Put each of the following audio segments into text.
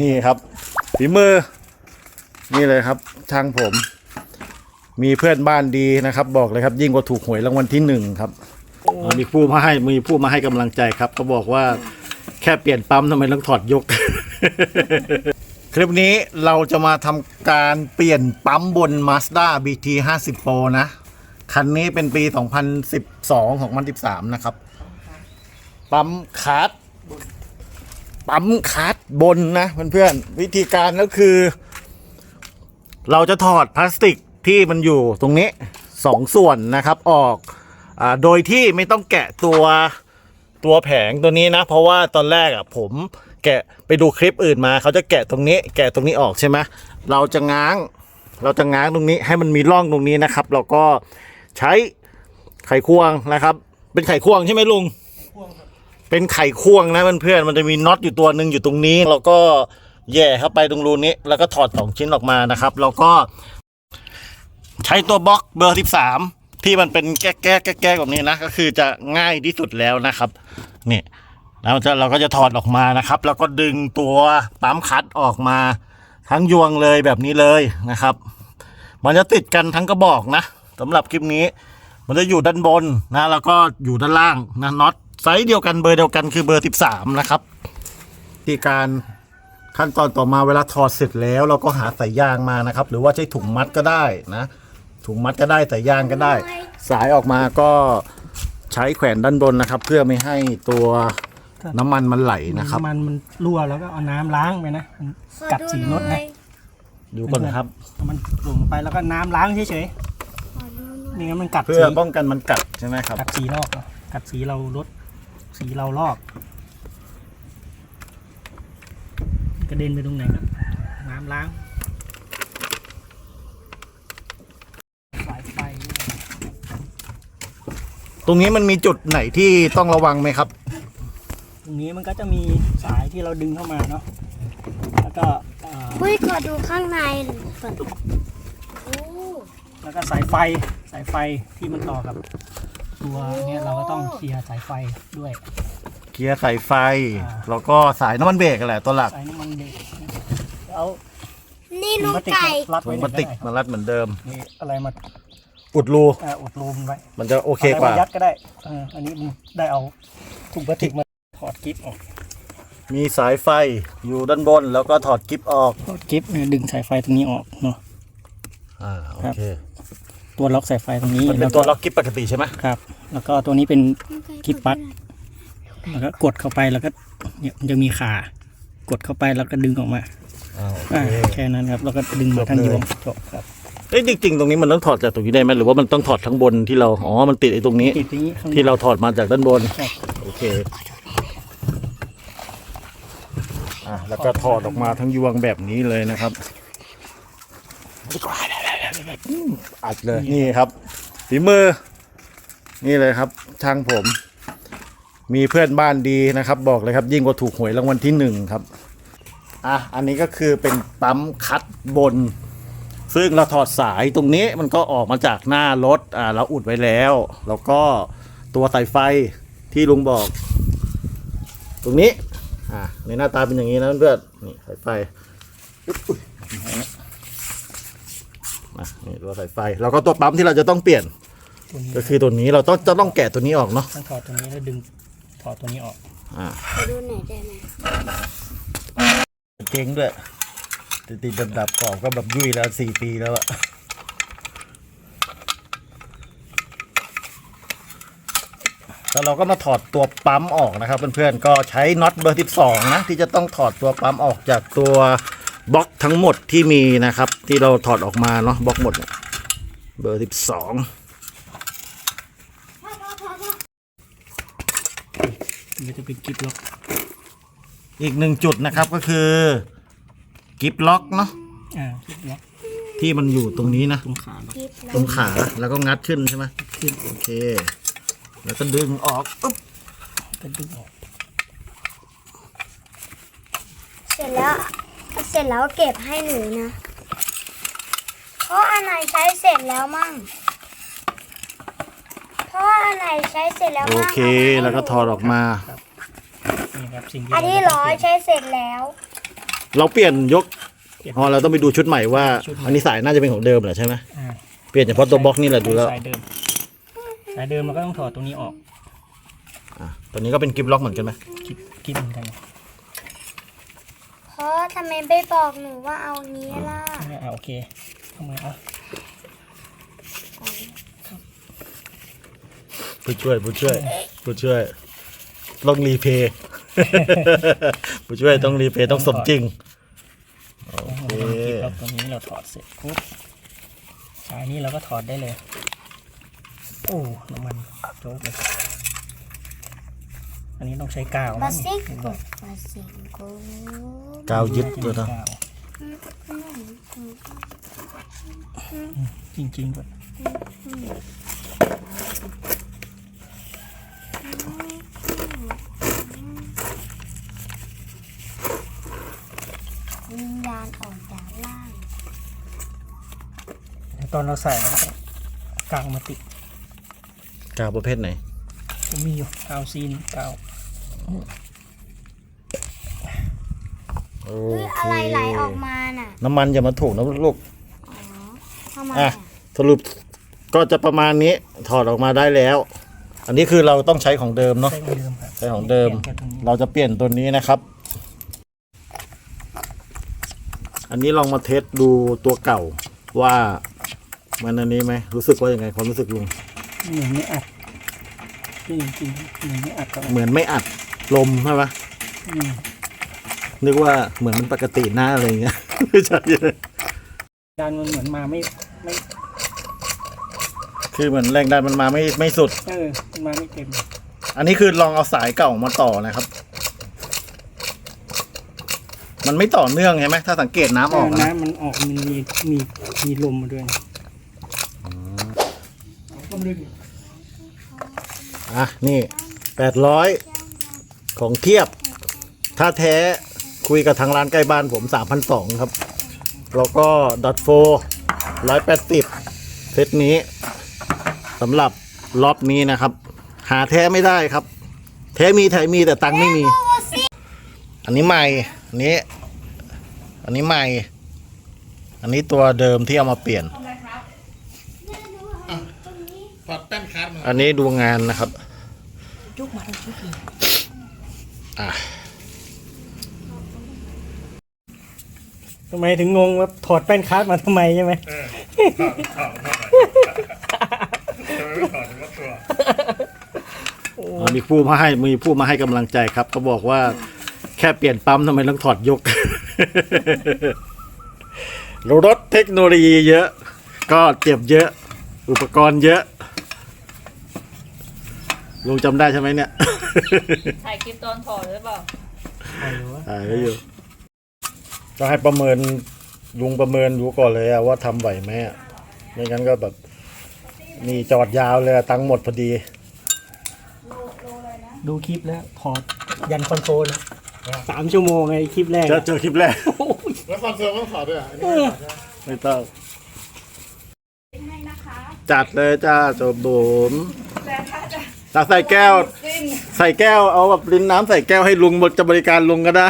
นี่ครับฝีมือ นี่เลยครับช่างผม มีเพื่อนบ้านดีนะครับ บอกเลยครับ ยิ่งกว่าถูกหวยรางวัลที่หนึ่งครับมีผู้มาให้มีผู้มาให้กำลังใจครับเขาบอกว่าแค่เปลี่ยนปั๊มทำไมต้องถอดยก คลิปนี้เราจะมาทำการเปลี่ยนปั๊มบน Mazda BT 50 Pro นะ คันนี้เป็นปี 2012 2013 นะครับ ปั๊มคาร์ดปั๊มคัด บนนะเพื่อนๆวิธีการก็คือ เราจะถอดพลาสติกที่มันอยู่ตรงนี้สองส่วนนะครับออกอโดยที่ไม่ต้องแกะตัวตัวแผงตัวนี้นะ เพราะว่าตอนแรกอะผมแกะไปดูคลิปอื่นมา เขาจะแกะตรงนี้ แกะตรงนี้ออกใช่ไหมเราจะง้าง เราจะง้างตรงนี้ให้มันมีร่องตรงนี้นะครับ เราก็ใช้ไขควงนะครับ เป็นไขควงใช่ไหมลุง เป็นไข่ควงนะเพื่อนๆมันจะมีน็อตอยู่ตัวหนึ่งอยู่ตรงนี้ แล้วก็แย่เข้าไปตรงรูนี้ แล้วก็ถอดสองชิ้นออกมานะครับ แล้วก็ ใช้ตัวบล็อกเบอร์13ที่มันเป็นแก้แก้แก้แก้แบบนี้นะ ก็คือจะง่ายที่สุดแล้วนะครับนี่แล้วจะเราก็จะถอดออกมานะครับ แล้วก็ดึงตัวปั๊มคัดออกมา ทั้งยวงเลยแบบนี้เลยนะครับ มันจะติดกันทั้งกระบอกนะสำหรับคลิปนี้ มันจะอยู่ด้านบนนะ แล้วก็อยู่ด้านล่างนะน็อต ไซส์เดียวกันเบอร์เดียวกันคือเบอร์ 13 นะครับที่การขั้นตอนต่อมาเวลาถอดเสร็จแล้ว เราก็หาสายยางมานะครับ หรือว่าใช้ถุงมัดก็ได้นะ ถุงมัดก็ได้สายยางก็ได้ สายออกมาก็ใช้แขวนด้านบนนะครับ เพื่อไม่ให้ตัวน้ำมันมันไหลนะครับ มันมันรั่วแล้วก็เอาน้ำล้างไปนะมันกัดสีรถนะดูก่อนนะครับเอามันลงไปแล้วก็น้ำล้างเฉยๆนี่งั้นมันกัดเพื่อสีป้องกันมันกัดใช่ไหมครับกัดสีลอกอะกัดสีเรารถ สีเราลอกกระเด็นไปตรงไหนครับน้ำล้างสายไฟตรงนี้มันมีจุดไหนที่ต้องระวังไหมครับ ตรงนี้มันก็จะมีสายที่เราดึงเข้ามาเนาะแล้วก็เอ่ออุ้ยขอดูข้างในก่อนโอ้แล้วก็สายไฟสายไฟที่มันต่อกับ ตัวเนี่ยเราก็ต้องเคลียร์สายไฟด้วย เกียร์สายไฟ อ่า แล้วก็สายน้ำมันเบรกแหละตัวหลักสายน้ำมันเบรกเอานี่ถุลุงงพลาสติกไก่ รัดถุไว้งหพน่ลาอยสติกได้มารัดเหมือนเดิมนี่อะไรมาอุดรูอ่าอุดรูมไว้มันจะโอเคกว่าอะไรมยัดก็ได้เอออันนี้มึงได้เอาถุงพลาสติกมาถอดกิ๊บออกมีสายไฟอยู่ด้านบน แล้วก็ถอดกิ๊บออกถอดกิ๊บเนี่ยดึงสายไฟตรงนี้ออกเนาะอ่าโอเคตัวล็อกสายไฟตรงนี้มันเป็นตัวล็อกกิ๊บปกติใช่ไหมครับ แล้วก็ตัวนี้เป็นกิ๊บปั๊ดแล้วก็กดเข้าไปแล้วก็เนี่ยมันจะมีขากดเข้าไปแล้วก็ดึงออกมาอ่าโอเคอ่าแค่นั้นครับแล้วก็ดึงมาทางยวงจบครับเอ้ยจริงๆตรงนี้มันต้องถอดจากตรงนี้ได้ไหมหรือว่ามันต้องถอดทั้งบนที่เราอ๋อมันติดไอ้ตรงนี้ ติดอย่างนี้ข้างบนที่เราถอดมาจากด้านบนครับโอเคอะแล้วก็ถอดออกมาทั้งยวงแบบนี้เลยนะครับอัดเลยนี่ครับฝีมือ นี่เลยครับช่างผม มีเพื่อนบ้านดีนะครับ บอกเลยครับ ยิ่งกว่าถูกหวยรางวัลที่หนึ่งครับอะอันนี้ก็คือเป็นปั๊มคัดบน ซึ่งเราถอดสายตรงนี้มันก็ออกมาจากหน้ารถอ่าเราอุดไว้แล้ว แล้วก็ตัวสายไฟที่ลุงบอก ตรงนี้อ่าในหน้าตาเป็นอย่างนี้นะเพื่อนนี่สายไฟอุ๊ยนี่ตัวสายไฟ แล้วก็ตัวปั๊มที่เราจะต้องเปลี่ยน ตัวนี้ก็คือตัวนี้เราต้องจะต้องแกะตัวนี้ออกเนาะต้องถอดตัวนี้แล้วดึงถอดตัวนี้ออกอ่าขอดูหน่อยได้ไหมเจ๊งด้วยติดติดดับดับๆกรอบก็แบบยุ่ยแล้วสี่ปีแล้วอะแล้วเราก็มาถอดตัวปั๊มออกนะครับเพื่อนๆก็ใช้น็อตเบอร์ 12 นะ ที่จะต้องถอดตัวปั๊มออกจากตัวบล็อกทั้งหมดที่มีนะครับ ที่เราถอดออกมาเนาะบล็อกหมดเนี่ยเบอร์ 12 มันจะเป็นกิ๊บล็อกอีกหนึ่งจุดนะครับก็คือกิฟล็อกเนาะอ่ากิ๊บล็อกที่มันอยู่ตรงนี้นะตรงขาล็อกกิ๊บตรงขาแล้วก็งัดขึ้นใช่ไหมขึ้นโอเค แล้วก็ดึงออกปุ๊บก็ดึงออก เสร็จแล้วเสร็จแล้วเก็บให้หนูนะเพราะอันไหนใช้เสร็จแล้วมั่งเพราะ อันไหนใช้เสร็จแล้วโอมั่งเคแล้วก็ถอดออกมา นี่ครับสิ่งที่อันนี้เราร้อยจะใช้เสร็จแล้วเราเปลี่ยนยกเปลี่ยนอ๋อเราต้องไปดูชุดใหม่ว่าชุดใหม่อันนี้สายน่าจะเป็นของเดิมแหละใช่ไหมอ่าเปลี่ยนเฉพาะตัวบล็อกนี่แหละดูแล้วสายเดิมสายเดิมเราก็ต้องถอดตรงนี้ออกอะตัวนี้ก็เป็นกิฟล็อกเหมือนกันไหมคลิปคลิปเหมือนกันเพราะทำไมไม่บอกหนูว่าเอานี้ล่ะ อ่าโอเคทำไมอะ ผู้ช่วยผู้ช่วยผู้ช่วย ต้องรีเพย์ผู้ช่วยต้องรีเพย์ต้องสมจริงโอเคคลิปล็อกตรงนี้เราถอดเสร็จปุ๊บสายนี้เราก็ถอดได้เลย โอ้น้ำมันโจ๊กเลยอันนี้ต้องใช้กาวบานะซินี่โกบาซิโกกาวยึดตัวกานะวจริงๆด้วย วิญญาณออกจากร่าง ตอนเราใส่เราก็กาวมาติดกาวประเภทไหน ผมมีอยู่กาวซีนกาวโอเฮ้ยเคอะไรไหลออกมาน่ะ น้ำมันอย่ามาถูกนะลูกทำไมอะ อะสรุปก็จะประมาณนี้ถอดออกมาได้แล้ว อันนี้คือเราต้องใช้ของเดิมเนาะใช้ของเดิมครับใช้ของเดิม ปลี่ยนแค่ตรงนี้เราจะเปลี่ยนตัวนี้นะครับ อันนี้ลองมาเทสดูตัวเก่าว่ามันอันนี้ไหมรู้สึกว่ายังไงความรู้สึกลุงเหมือนไม่อัดจริงจริงๆเหมือนไม่อัดก็เหมือนไม่อัดลมใช่ไหมอืมนึกว่าเหมือนมันปกติหน้าอะไรอย่างเงี้ยไม่ใช่เลยดานมันเหมือนมาไม่ไม่ คือเหมือนแรงดันมันมาไม่ไม่สุด เออมันมาไม่เต็ม อันนี้คือลองเอาสายเก่ามาต่อนะครับ มันไม่ต่อเนื่องใช่ไหมถ้าสังเกตน้ำออกนะน้ำมันออกมันมีมีมีลมมาด้วยนะก็ดึงอะนี่แปดร้อยของเทียบ ถ้าแท้คุยกับทางร้านใกล้บ้านผมสามพันสองครับ แล้วก็ดอทโฟร้อยแปดสิบเซตนี้สำหรับรอบนี้นะครับ หาแท้ไม่ได้ครับ แท้มีแท้มีแต่ตังค์ไม่มี อันนี้ใหม่ อันนี้ อันนี้ใหม่ อันนี้ตัวเดิมที่เอามาเปลี่ยนอันนี้ดูงานนะครับอะทำไมถึงงงว่าถอดแป้นคาร์ดมาทำไมใช่ไหมอ่ามีผู้มาให้มีผู้มาให้กำลังใจครับเขาบอกว่า แค่เปลี่ยนปั๊มทำไมต้องถอดยก รถเทคโนโลยีเยอะ ก็เจ็บเยอะ อุปกรณ์เยอะ ลุงจำได้ใช่ไหมเนี่ย ถ่ายคลิปตอนถอดหรือเปล่าใครรู้วะถ่ายไว้อยู่ก็ให้ประเมินลุงประเมินดูก่อนเลยอะว่าทำไหวไหมอะไม่งั้นก็แบบ นี่จอดยาวเลยอะตังค์หมดพอดี ดูคลิปแล้วถอดยันคอนโซลนะ สามชั่วโมงไงคลิปแรกเจอเจอคลิปแรก โอ้ยแล้วคอนเสิร์ตต้องถอดด้วยอันนี้ไม่ต้องจัดเลยจ้าโจบบุ๋มตักใส่แก้วใส่แก้วเอาแบบลิ้นน้ำใส่แก้วให้ลุงจะบริการลุงก็ได้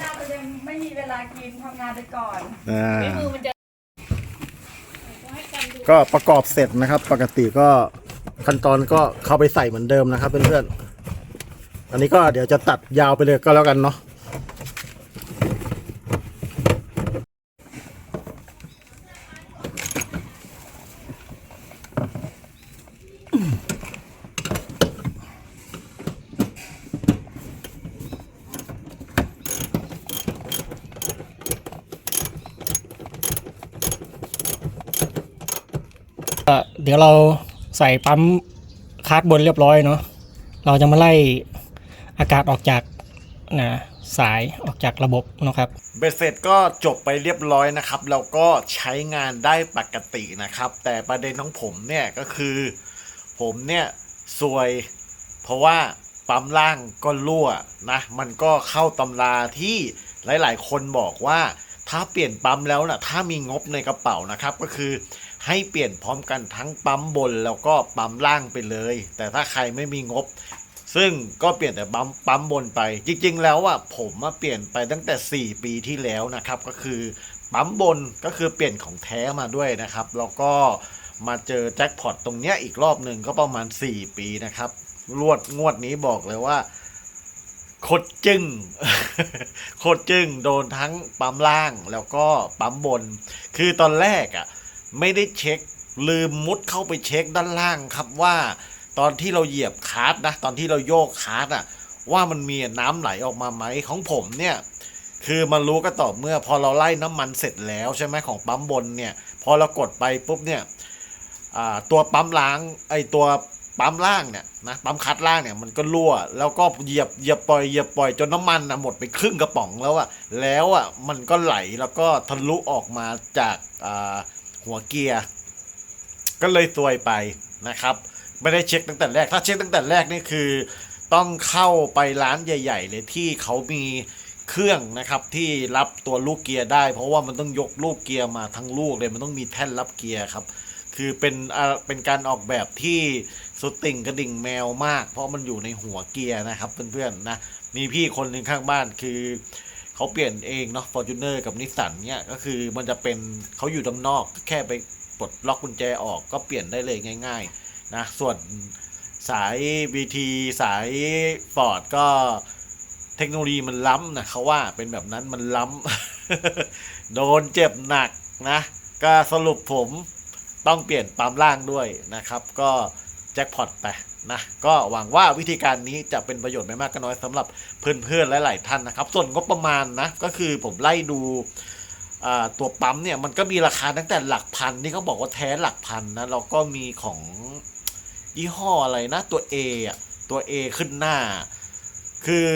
น่าจะยังไม่มีเวลากินทำงานไปก่อน อ่ามือมันจะก็ประกอบเสร็จนะครับ ปกติก็ขั้นตอนก็เข้าไปใส่เหมือนเดิมนะครับเพื่อนๆ อันนี้ก็เดี๋ยวจะตัดยาวไปเลยก็แล้วกันเนาะเดี๋ยวเราใส่ปั๊มคาร์ดบนเรียบร้อยเนาะเราจะมาไล่ อากาศออกจากนะสายออกจากระบบนะครับเบ็ดเสร็จก็จบไปเรียบร้อยนะครับแล้วก็ใช้งานได้ปกตินะครับ แต่ประเด็นของผมเนี่ยก็คือ ผมเนี่ยซวย เพราะว่าปั๊มล่างก็รั่วนะมันก็เข้าตำราที่หลาย ๆ คนบอกว่าถ้าเปลี่ยนปั๊มแล้วนะถ้ามีงบในกระเป๋านะครับก็คือให้เปลี่ยนพร้อมกันทั้งปั๊มบนแล้วก็ปั๊มล่างไปเลย แต่ถ้าใครไม่มีงบ ซึ่งก็เปลี่ยนแต่ปั๊มปั๊มบนไป จริง ๆ แล้วอะผมมาเปลี่ยนไปตั้งแต่ 4 ปีที่แล้วนะครับ ก็คือปั๊มบนก็คือเปลี่ยนของแท้มาด้วยนะครับ แล้วก็มาเจอแจ็คพอตตรงเนี้ยอีกรอบหนึ่งก็ประมาณ 4 ปีนะครับรวดงวดนี้บอกเลยว่าโคตรจึ้งโคตรจึ้งโดนทั้งปั๊มล่างแล้วก็ปั๊มบน คือตอนแรกอะ ไม่ได้เช็คลืมมุดเข้าไปเช็คด้านล่างครับว่า ตอนที่เราเหยียบคาร์ดนะตอนที่เราโยกคาร์ดอะว่ามันมีน้ำไหลออกมาไหมของผมเนี่ยคือมันรู้ก็ต่อเมื่อพอเราไล่น้ำมันเสร็จแล้วใช่ไหมของปั๊มบนเนี่ยพอเรากดไปปุ๊บเนี่ยตัวปั๊มล้างไอตัวปั๊มล่างเนี่ยนะปั๊มคัดล่างเนี่ยมันก็รั่ว แล้วก็เหยียบเหยียบปล่อยเหยียบปล่อยจนน้ำมันนะหมดไปครึ่งกระป๋องแล้วอะแล้วอะมันก็ไหลแล้วก็ทะลุออกมาจากหัวเกียร์ ก็เลยซวยไปนะครับ ไม่ได้เช็คตั้งแต่แรก ถ้าเช็คตั้งแต่แรกนี่คือ ต้องเข้าไปร้านใหญ่ ๆ เลยที่เขามีเครื่องนะครับที่รับตัวลูกเกียร์ได้ เพราะว่ามันต้องยกลูกเกียร์มาทั้งลูกเลยมันต้องมีแท่นรับเกียร์ครับ คือเป็นเป็นการออกแบบที่สุดติ่งกระดิ่งแมวมาก เพราะมันอยู่ในหัวเกียร์นะครับเพื่อนๆนะมีพี่คนหนึ่งข้างบ้านคือเขาเปลี่ยนเองเนาะฟอร์จูเนอร์กับนิสสันเนี่ยก็คือมันจะเป็นเขาอยู่ด้านนอกแค่ไปปลดล็อกกุญแจออกก็เปลี่ยนได้เลยง่าย ๆ นะส่วนสาย BT สายฟอร์ดก็เทคโนโลยีมันล้ำนะเขาว่าเป็นแบบนั้นมันล้ำ โดนเจ็บหนักนะ ก็สรุปผมต้องเปลี่ยนปั๊มล่างด้วยนะครับ ก็แจ็คพอตไปนะก็หวังว่าวิธีการนี้จะเป็นประโยชน์ไม่มากก็น้อยสำหรับเพื่อนๆหลายๆท่านนะครับ ส่วนงบประมาณนะก็คือผมไล่ดูตัวปั๊มเนี่ยมันก็มีราคาตั้งแต่หลักพันที่เขาบอกว่าแท้หลักพันนะแล้วก็มีของ ยี่ห้ออะไรนะตัว A อะตัว A ขึ้นหน้า คือ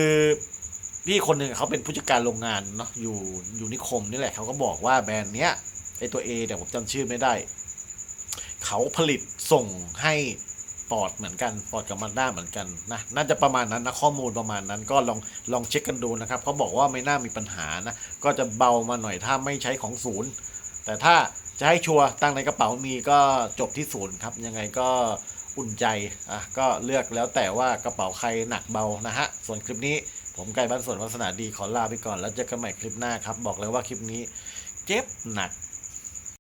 พี่คนหนึ่งเขาเป็นผู้จัดการโรงงานเนาะอยู่อยู่นิคมนี่แหละเขาก็บอกว่าแบรนด์เนี้ยไอตัว A แต่ยผมจำชื่อไม่ได้ เขาผลิตส่งให้ปอดเหมือนกันปอดกับมันด้าเหมือนกันนะน่าจะประมาณนั้นนะข้อมูลประมาณนั้นก็ลองลองเช็คกันดูนะครับเขาบอกว่าไม่น่ามีปัญหานะ ก็จะเบามาหน่อยถ้าไม่ใช้ของศูนย์ แต่ถ้าจะให้ชัวร์ตั้งในกระเป๋ามีก็จบที่ศูนย์ครับยังไงก็ อุ่นใจอะก็เลือกแล้วแต่ว่ากระเป๋าใครหนักเบานะฮะ ส่วนคลิปนี้ผมไก่บ้านสวนวัฒนาดีขอลาไปก่อนแล้วเจอกันใหม่คลิปหน้าครับ บอกเลยว่าคลิปนี้ เจ็บหนัก